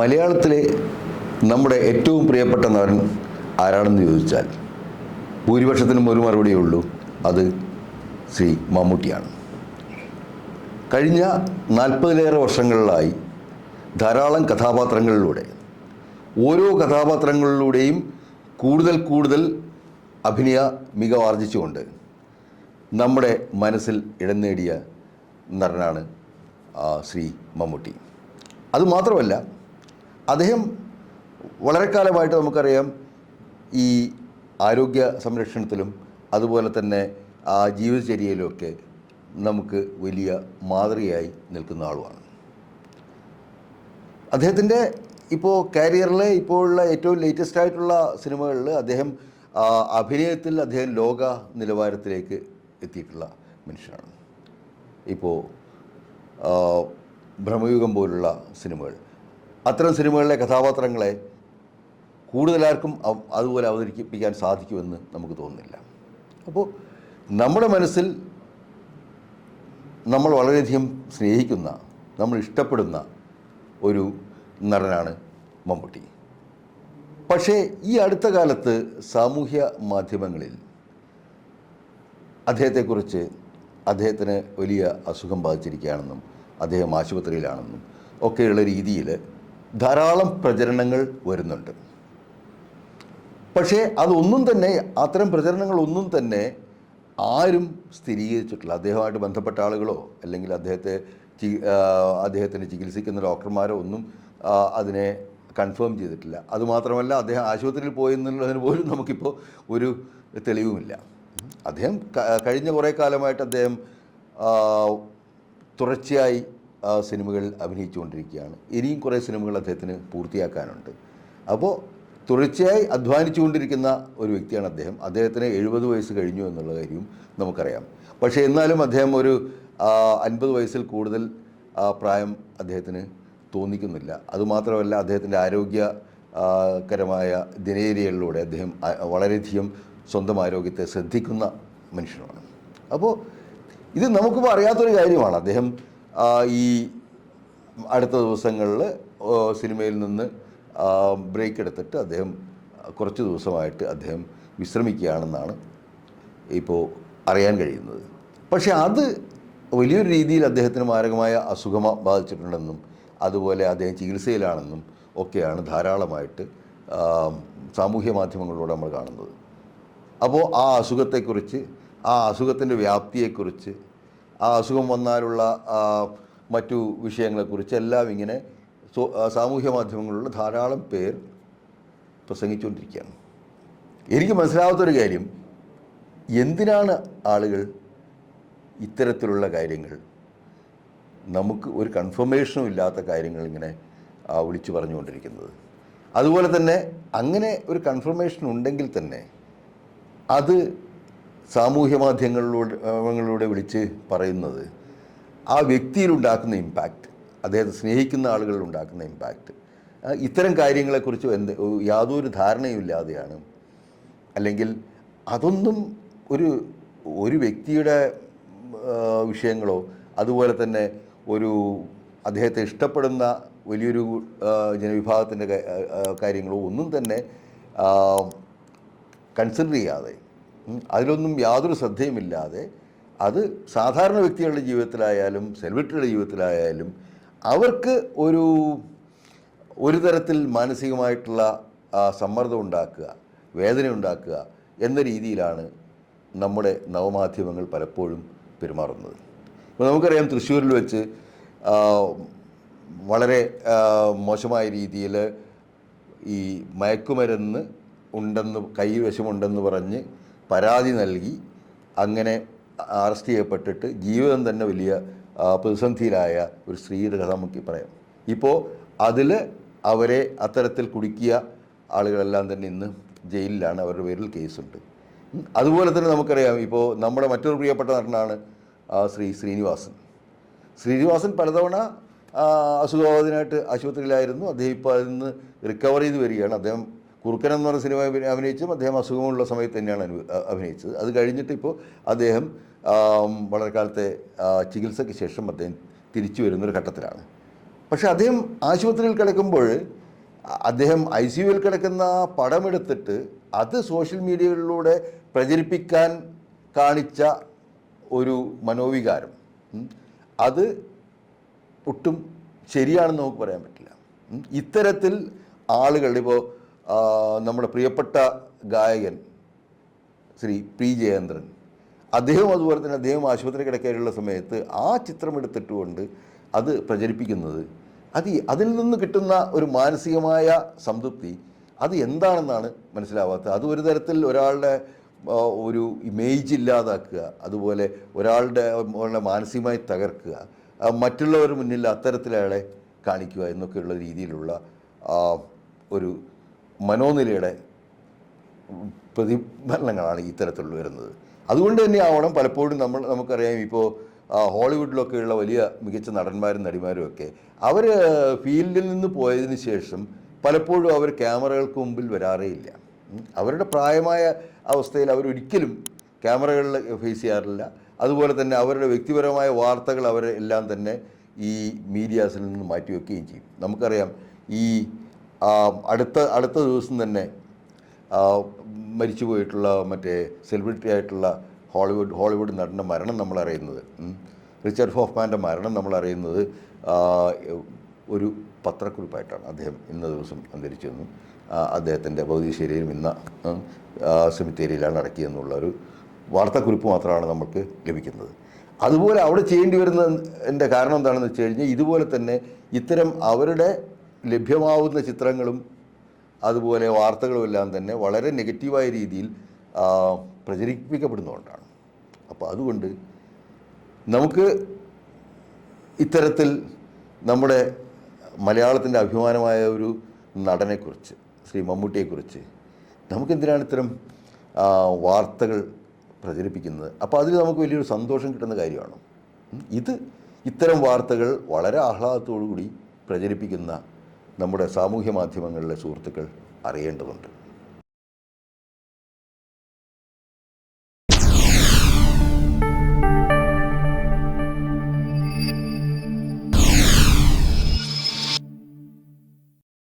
മലയാളത്തിലെ നമ്മുടെ ഏറ്റവും പ്രിയപ്പെട്ട നടൻ ആരാണെന്ന് ചോദിച്ചാൽ ഭൂരിപക്ഷത്തിനും ഒരു മറുപടിയേ ഉള്ളൂ. അത് ശ്രീ മമ്മൂട്ടിയാണ്. കഴിഞ്ഞ നാൽപ്പതിലേറെ വർഷങ്ങളിലായി ധാരാളം കഥാപാത്രങ്ങളിലൂടെ ഓരോ കഥാപാത്രങ്ങളിലൂടെയും കൂടുതൽ കൂടുതൽ അഭിനയ മികവാർജിച്ചുകൊണ്ട് നമ്മുടെ മനസ്സിൽ ഇടം നേടിയ നടനാണ് ശ്രീ മമ്മൂട്ടി. അതുമാത്രമല്ല അദ്ദേഹം വളരെ കാലമായിട്ട് നമുക്കറിയാം ഈ ആരോഗ്യ സംരക്ഷണത്തിലും അതുപോലെ തന്നെ ആ ജീവിതചര്യയിലുമൊക്കെ നമുക്ക് വലിയ മാതൃകയായി നിൽക്കുന്ന ആളുമാണ്. അദ്ദേഹത്തിന്റെ ഇപ്പോൾ കാരിയറിലെ ഇപ്പോഴുള്ള ഏറ്റവും ലേറ്റസ്റ്റ് ആയിട്ടുള്ള സിനിമകളിൽ അദ്ദേഹം അഭിനയത്തിൽ അദ്ദേഹം ലോക നിലവാരത്തിലേക്ക് എത്തിയിട്ടുള്ള മനുഷ്യനാണ്. ഇപ്പോൾ ഭ്രമയുഗം പോലുള്ള സിനിമകൾ. അത്തരം സിനിമകളിലെ കഥാപാത്രങ്ങളെ കൂടുതലാർക്കും അതുപോലെ അവതരിപ്പിക്കാൻ സാധിക്കുമെന്ന് നമുക്ക് തോന്നുന്നില്ല. അപ്പോൾ നമ്മുടെ മനസ്സിൽ നമ്മൾ വളരെയധികം സ്നേഹിക്കുന്ന നമ്മൾ ഇഷ്ടപ്പെടുന്ന ഒരു നടനാണ് മമ്മൂട്ടി. പക്ഷേ ഈ അടുത്ത കാലത്ത് സാമൂഹ്യ മാധ്യമങ്ങളിൽ അദ്ദേഹത്തെക്കുറിച്ച് അദ്ദേഹത്തിന് വലിയ അസുഖം ബാധിച്ചിരിക്കുകയാണെന്നും അദ്ദേഹം ആശുപത്രിയിലാണെന്നും ഒക്കെയുള്ള രീതിയിൽ ധാരാളം പ്രചരണങ്ങൾ വരുന്നുണ്ട്. പക്ഷേ അതൊന്നും തന്നെ അത്തരം പ്രചരണങ്ങളൊന്നും തന്നെ ആരും സ്ഥിരീകരിച്ചിട്ടില്ല. അദ്ദേഹമായിട്ട് ബന്ധപ്പെട്ട ആളുകളോ അല്ലെങ്കിൽ അദ്ദേഹത്തെ അദ്ദേഹത്തിന് ചികിത്സിക്കുന്ന ഡോക്ടർമാരോ ഒന്നും അതിനെ കൺഫേം ചെയ്തിട്ടില്ല. അതുമാത്രമല്ല അദ്ദേഹം ആശുപത്രിയിൽ പോയി എന്നുള്ളതിന് പോലും നമുക്കിപ്പോൾ ഒരു തെളിവുമില്ല. അദ്ദേഹം കഴിഞ്ഞ കുറേ കാലമായിട്ട് അദ്ദേഹം തുടർച്ചയായി സിനിമകളിൽ അഭിനയിച്ചുകൊണ്ടിരിക്കുകയാണ്. ഇനിയും കുറേ സിനിമകൾ അദ്ദേഹത്തിന് പൂർത്തിയാക്കാനുണ്ട്. അപ്പോൾ തുടർച്ചയായി അധ്വാനിച്ചുകൊണ്ടിരിക്കുന്ന ഒരു വ്യക്തിയാണ് അദ്ദേഹം. അദ്ദേഹത്തിന് എഴുപത് വയസ്സ് കഴിഞ്ഞു എന്നുള്ള കാര്യവും നമുക്കറിയാം. പക്ഷേ എന്നാലും അദ്ദേഹം ഒരു അൻപത് വയസ്സിൽ കൂടുതൽ പ്രായം അദ്ദേഹത്തിന് തോന്നിക്കുന്നില്ല. അതുമാത്രമല്ല അദ്ദേഹത്തിന്റെ ആരോഗ്യകരമായ ദിനചര്യകളിലൂടെ അദ്ദേഹം വളരെയധികം സ്വന്തം ആരോഗ്യത്തെ ശ്രദ്ധിക്കുന്ന മനുഷ്യനാണ് അപ്പോൾ ഇത് നമുക്കിപ്പോൾ അറിയാത്തൊരു കാര്യമാണ്. അദ്ദേഹം ഈ അടുത്ത ദിവസങ്ങളിൽ സിനിമയിൽ നിന്ന് ബ്രേക്ക് എടുത്തിട്ട് അദ്ദേഹം കുറച്ച് ദിവസമായിട്ട് അദ്ദേഹം വിശ്രമിക്കുകയാണെന്നാണ് ഇപ്പോൾ അറിയാൻ കഴിയുന്നത്. പക്ഷേ അത് വലിയൊരു രീതിയിൽ അദ്ദേഹത്തിന് മാരകമായ അസുഖം ബാധിച്ചിട്ടുണ്ടെന്നും അതുപോലെ അദ്ദേഹം ചികിത്സയിലാണെന്നും ഒക്കെയാണ് ധാരാളമായിട്ട് സാമൂഹ്യ മാധ്യമങ്ങളിലൂടെ നമ്മൾ കാണുന്നത്. അപ്പോൾ ആ അസുഖത്തെക്കുറിച്ച് ആ അസുഖത്തിന്റെ വ്യാപ്തിയെക്കുറിച്ച് ആ അസുഖം വന്നാലുള്ള മറ്റു വിഷയങ്ങളെക്കുറിച്ച് എല്ലാം ഇങ്ങനെ സാമൂഹ്യ മാധ്യമങ്ങളിലുള്ള ധാരാളം പേർ പ്രസംഗിച്ചുകൊണ്ടിരിക്കുകയാണ്. എനിക്ക് മനസ്സിലാവാത്തൊരു കാര്യം എന്തിനാണ് ആളുകൾ ഇത്തരത്തിലുള്ള കാര്യങ്ങൾ നമുക്ക് ഒരു കൺഫർമേഷനും ഇല്ലാത്ത കാര്യങ്ങൾ ഇങ്ങനെ വിളിച്ചു പറഞ്ഞുകൊണ്ടിരിക്കുന്നത്? അതുപോലെ തന്നെ അങ്ങനെ ഒരു കൺഫർമേഷൻ ഉണ്ടെങ്കിൽ തന്നെ അത് സാമൂഹ്യ മാധ്യമങ്ങളിലൂടെ വിളിച്ച് പറയുന്നത് ആ വ്യക്തിയിലുണ്ടാക്കുന്ന ഇമ്പാക്റ്റ് അദ്ദേഹത്തെ സ്നേഹിക്കുന്ന ആളുകളിൽ ഉണ്ടാക്കുന്ന ഇമ്പാക്റ്റ് ഇത്തരം കാര്യങ്ങളെക്കുറിച്ച് എന്ത് യാതൊരു ധാരണയുമില്ലാതെയാണ്. അല്ലെങ്കിൽ അതൊന്നും ഒരു ഒരു വ്യക്തിയുടെ വിഷയങ്ങളോ അതുപോലെ തന്നെ ഒരു അദ്ദേഹത്തെ ഇഷ്ടപ്പെടുന്ന വലിയൊരു ജനവിഭാഗത്തിന്റെ കാര്യങ്ങളോ ഒന്നും തന്നെ കൺസിഡർ ചെയ്യാതെ അതിലൊന്നും യാതൊരു ശ്രദ്ധയുമില്ലാതെ അത് സാധാരണ വ്യക്തികളുടെ ജീവിതത്തിലായാലും സെലിബ്രിറ്റിയുടെ ജീവിതത്തിലായാലും അവർക്ക് ഒരു ഒരു തരത്തിൽ മാനസികമായിട്ടുള്ള സമ്മർദ്ദം ഉണ്ടാക്കുക വേദന ഉണ്ടാക്കുക എന്ന രീതിയിലാണ് നമ്മുടെ നവമാധ്യമങ്ങൾ പലപ്പോഴും പെരുമാറുന്നത്. ഇപ്പോൾ നമുക്കറിയാം തൃശ്ശൂരിൽ വെച്ച് വളരെ മോശമായ രീതിയിൽ ഈ മയക്കുമരുന്ന് ഉണ്ടെന്ന് കൈവശമുണ്ടെന്ന് പറഞ്ഞ് പരാതി നൽകി അങ്ങനെ അറസ്റ്റ് ചെയ്യപ്പെട്ടിട്ട് ജീവിതം തന്നെ വലിയ പ്രതിസന്ധിയിലായ ഒരു സ്ത്രീയുടെ കഥ നമുക്ക് പറയാം. ഇപ്പോൾ അതിൽ അവരെ അത്തരത്തിൽ കുടുക്കിയ ആളുകളെല്ലാം തന്നെ ഇന്ന് ജയിലിലാണ് അവരുടെ പേരിൽ കേസുണ്ട്. അതുപോലെ തന്നെ നമുക്കറിയാം ഇപ്പോൾ നമ്മുടെ മറ്റൊരു പ്രിയപ്പെട്ട നടനാണ് ശ്രീ ശ്രീനിവാസൻ. ശ്രീനിവാസൻ പലതവണ അസുഖവാദിനായിട്ട് ആശുപത്രിയിലായിരുന്നു. അദ്ദേഹം ഇപ്പോൾ അതിൽ നിന്ന് റിക്കവർ ചെയ്ത് വരികയാണ്. അദ്ദേഹം കുറുക്കൻ എന്ന് പറഞ്ഞ സിനിമ അഭി- അഭിനയിച്ചും അദ്ദേഹം അസുഖമുള്ള സമയത്ത് തന്നെയാണ് അഭിനയിച്ചത്. അത് കഴിഞ്ഞിട്ട് ഇപ്പോൾ അദ്ദേഹം വളരെ കാലത്തെ ചികിത്സയ്ക്ക് ശേഷം അദ്ദേഹം തിരിച്ചു വരുന്നൊരു ഘട്ടത്തിലാണ്. പക്ഷേ അദ്ദേഹം ആശുപത്രിയിൽ കിടക്കുമ്പോൾ അദ്ദേഹം ഐ സി യുവിൽ കിടക്കുന്ന പടമെടുത്തിട്ട് അത് സോഷ്യൽ മീഡിയകളിലൂടെ പ്രചരിപ്പിക്കാൻ കാണിച്ച ഒരു മനോവികാരം അത് ഒട്ടും ശരിയാണെന്ന് നമുക്ക് പറയാൻ പറ്റില്ല. ഇത്തരത്തിൽ ആളുകൾ ഇപ്പോൾ നമ്മുടെ പ്രിയപ്പെട്ട ഗായകൻ ശ്രീ പി ജയേന്ദ്രൻ. അദ്ദേഹം അതുപോലെ തന്നെ അദ്ദേഹം ആശുപത്രി കിടക്കാനുള്ള സമയത്ത് ആ ചിത്രം എടുത്തിട്ടുകൊണ്ട് അത് പ്രചരിപ്പിക്കുന്നത്. അത് അതിൽ നിന്ന് കിട്ടുന്ന ഒരു മാനസികമായ സംതൃപ്തി അത് എന്താണെന്നാണ് മനസ്സിലാവാത്തത്. അത് ഒരു തരത്തിൽ ഒരാളുടെ ഒരു ഇമേജ് ഇല്ലാതാക്കുക അതുപോലെ ഒരാളുടെ മാനസികമായി തകർക്കുക മറ്റുള്ളവർ മുന്നിൽ അത്തരത്തിൽ അയാളെ കാണിക്കുക എന്നൊക്കെയുള്ള രീതിയിലുള്ള ഒരു മനോനിലയുടെ പ്രതിഫലനങ്ങളാണ് ഇത്തരത്തിലുള്ള വരുന്നത്. അതുകൊണ്ട് തന്നെ ആവണം പലപ്പോഴും നമ്മൾ നമുക്കറിയാം ഇപ്പോൾ ഹോളിവുഡിലൊക്കെയുള്ള വലിയ മികച്ച നടന്മാരും നടിമാരും ഒക്കെ അവർ ഫീൽഡിൽ നിന്ന് പോയതിന് ശേഷം പലപ്പോഴും അവർ ക്യാമറകൾക്ക് മുമ്പിൽ വരാറേ ഇല്ല. അവരുടെ പ്രായമായ അവസ്ഥയിൽ അവരൊരിക്കലും ക്യാമറകളിൽ ഫേസ് ചെയ്യാറില്ല. അതുപോലെ തന്നെ അവരുടെ വ്യക്തിപരമായ വാർത്തകൾ അവരെല്ലാം തന്നെ ഈ മീഡിയാസിൽ നിന്ന് മാറ്റിവെക്കുകയും ചെയ്യും. നമുക്കറിയാം ഈ അടുത്ത അടുത്ത ദിവസം തന്നെ മരിച്ചു പോയിട്ടുള്ള മറ്റേ സെലിബ്രിറ്റി ആയിട്ടുള്ള ഹോളിവുഡ് ഹോളിവുഡ് നടന്റെ മരണം നമ്മൾ അറിയുന്നത്. റിച്ചർഡ് ഹോഫ്മാന്റെ മരണം നമ്മൾ അറിയുന്നത് ഒരു പത്രക്കുറിപ്പായിട്ടാണ്. അദ്ദേഹം ഇന്ന ദിവസം അന്തരിച്ചു വന്നു അദ്ദേഹത്തിന്റെ ഭൗതിക ശരീരം ഇന്ന സെമിത്തേരിയിലാണ് അടക്കിയെന്നുള്ള ഒരു വാർത്താക്കുറിപ്പ് മാത്രമാണ് നമുക്ക് ലഭിക്കുന്നത്. അതുപോലെ അവിടെ ചെയ്യേണ്ടി വരുന്ന എന്റെ കാരണം എന്താണെന്ന് വെച്ച് കഴിഞ്ഞാൽ ഇതുപോലെ തന്നെ ഇത്തരം അവരുടെ ലഭ്യമാവുന്ന ചിത്രങ്ങളും അതുപോലെ വാർത്തകളും എല്ലാം തന്നെ വളരെ നെഗറ്റീവായ രീതിയിൽ പ്രചരിപ്പിക്കപ്പെടുന്നതുകൊണ്ടാണ്. അപ്പോൾ അതുകൊണ്ട് നമുക്ക് ഇത്തരത്തിൽ നമ്മുടെ മലയാളത്തിന്റെ അഭിമാനമായ ഒരു നടനെക്കുറിച്ച് ശ്രീ മമ്മൂട്ടിയെക്കുറിച്ച് നമുക്കെന്തിനാണ് ഇത്തരം വാർത്തകൾ പ്രചരിപ്പിക്കുന്നത്? അപ്പോൾ അതിൽ നമുക്ക് വലിയൊരു സന്തോഷം കിട്ടുന്ന കാര്യമാണ്. ഇത് ഇത്തരം വാർത്തകൾ വളരെ ആഹ്ലാദത്തോടു കൂടി പ്രചരിപ്പിക്കുന്ന നമ്മുടെ സാമൂഹ്യ മാധ്യമങ്ങളിലെ സുഹൃത്തുക്കൾ അറിയേണ്ടതുണ്ട്.